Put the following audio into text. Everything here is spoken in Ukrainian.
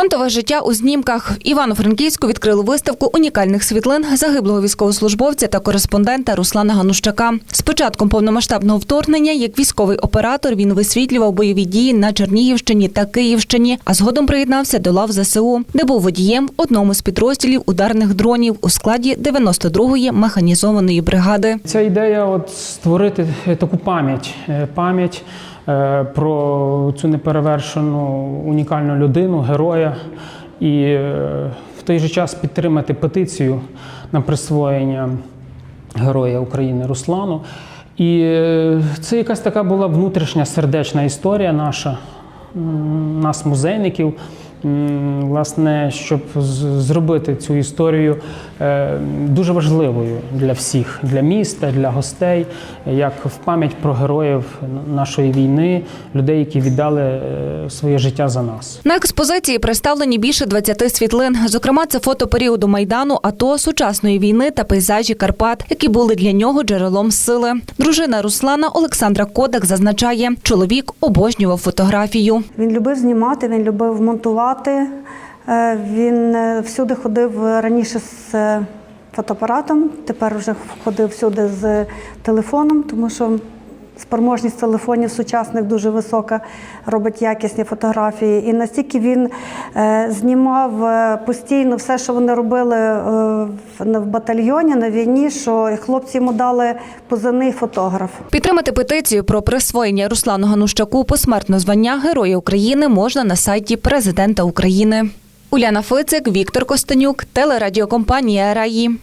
Фронтове життя у знімках. Івано-Франківську відкрили виставку унікальних світлин загиблого військовослужбовця та кореспондента Руслана Ганущака. З початком повномасштабного вторгнення, як військовий оператор, він висвітлював бойові дії на Чернігівщині та Київщині, а згодом приєднався до лав ЗСУ, де був водієм одному з підрозділів ударних дронів у складі 92-ї механізованої бригади. Ця ідея от створити таку пам'ять, е, пам'ять про цю неперевершену унікальну людину, героя, і е, в той же час підтримати петицію на присвоєння Героя України Руслану. І е, це якась така була внутрішня сердечна історія наша, нас, музейників. Власне, щоб зробити цю історію е, дуже важливою для всіх, для міста, для гостей, як в пам'ять про героїв нашої війни, людей, які віддали е, своє життя за нас. На експозиції представлені більше 20 світлин. Зокрема, це фото періоду майдану, АТО, сучасної війни та пейзажі Карпат, які були для нього джерелом сили. Дружина Руслана Олександра Кодак зазначає, чоловік обожнював фотографію. Він любив знімати, він любив монтувати. Е, Він е, всюди ходив раніше з е, фотоапаратом, тепер вже ходив всюди з телефоном, тому що спроможність телефонів сучасних дуже висока, робить якісні фотографії. І настільки він е, знімав е, постійно все, що вони робили е, в- в батальйоні на війні, що хлопці йому дали позивний фотограф. Підтримати петицію про присвоєння Руслану Ганущаку посмертно звання Героя України можна на сайті президента України. Уляна Фицик, Віктор Костенюк, телерадіокомпанія Раї.